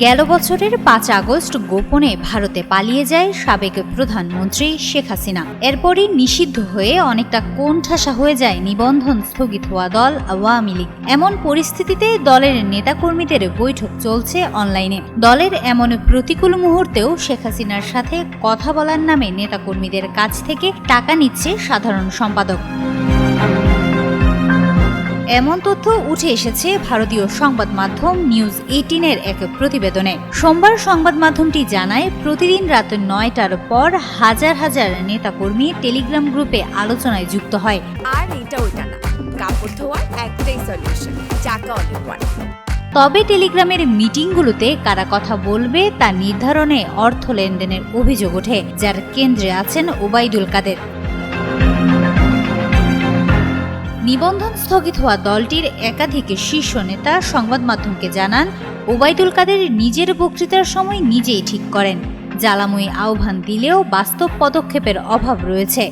গেল বছরের পাঁচ আগস্ট গোপনে ভারতে পালিয়ে যায় সাবেক প্রধানমন্ত্রী শেখ হাসিনা। এরপরই নিষিদ্ধ হয়ে অনেকটা কোণঠাসা হয়ে যায় নিবন্ধন স্থগিত হওয়া দল আওয়ামী লীগ। এমন পরিস্থিতিতে দলের নেতাকর্মীদের বৈঠক চলছে অনলাইনে। দলের এমন প্রতিকূল মুহূর্তেও শেখ হাসিনার সাথে কথা বলার নামে নেতাকর্মীদের কাছ থেকে টাকা নিচ্ছে সাধারণ সম্পাদক। এমন তথ্য উঠে এসেছে ভারতীয় সংবাদ মাধ্যম নিউজ এইটিনের এক প্রতিবেদনে। সোমবার সংবাদ মাধ্যমটি জানায় প্রতিদিন রাত নয়টার পর হাজার হাজার নেতাকর্মী টেলিগ্রাম গ্রুপে আলোচনায় যুক্ত হয়। আর এটা ওইটা না কাপড় ধোয়ার একটাই সলিউশন চাকা অনেক তবে টেলিগ্রামের মিটিংগুলোতে কারা কথা বলবে তা নির্ধারণে অর্থ লেনদেনের অভিযোগ ওঠে যার কেন্দ্রে আছেন ওবায়দুল কাদের। নিবন্ধন স্থগিত হওয়া দলটির একাধিক শীর্ষ নেতা সংবাদ মাধ্যমকে জানান, ওবায়দুল কাদের নিজের বক্তৃতার সময় নিজেই ঠিক করেন। জ্বালাময়ী আহ্বান দিলেও বাস্তব পদক্ষেপের অভাব রয়েছে।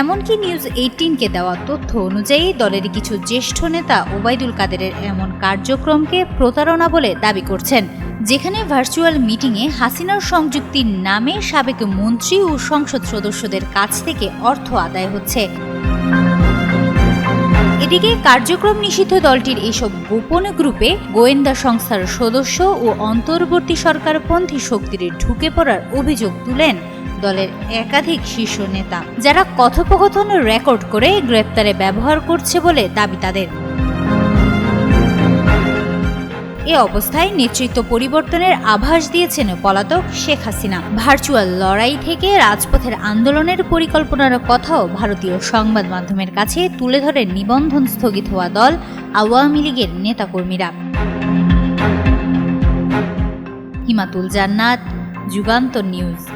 এমনকি নিউজ এইটিনকে দেওয়া তথ্য অনুযায়ী দলের কিছু জ্যেষ্ঠ নেতা ওবায়দুল কাদেরের এমন কার্যক্রমকে প্রতারণা বলে দাবি করছেন। যেখানে ভার্চুয়াল মিটিংয়ে হাসিনার সংযুক্তির নামে সাবেক মন্ত্রী ও সংসদ সদস্যদের কাছ থেকে অর্থ আদায় হচ্ছে। এদিকে কার্যক্রম নিষিদ্ধ দলটির এইসব গোপন গ্রুপে গোয়েন্দা সংস্থার সদস্য ও অন্তর্বর্তী সরকারপন্থী শক্তির ঢুকে পড়ার অভিযোগ তুলেন দলের একাধিক শীর্ষ নেতা, যারা কথোপকথন রেকর্ড করে গ্রেপ্তারে ব্যবহার করছে বলে দাবি তাদের। এ অবস্থায় নেতৃত্ব পরিবর্তনের আভাস দিয়েছেন পলাতক শেখ হাসিনা। ভার্চুয়াল লড়াই থেকে রাজপথের আন্দোলনের পরিকল্পনার কথাও ভারতীয় সংবাদ মাধ্যমের কাছে তুলে ধরে নিবন্ধন স্থগিত হওয়া দল, আওয়ামী লীগের নেতাকর্মীরা। হিমাতুল জান্নাত যুগান্ত নিউজ।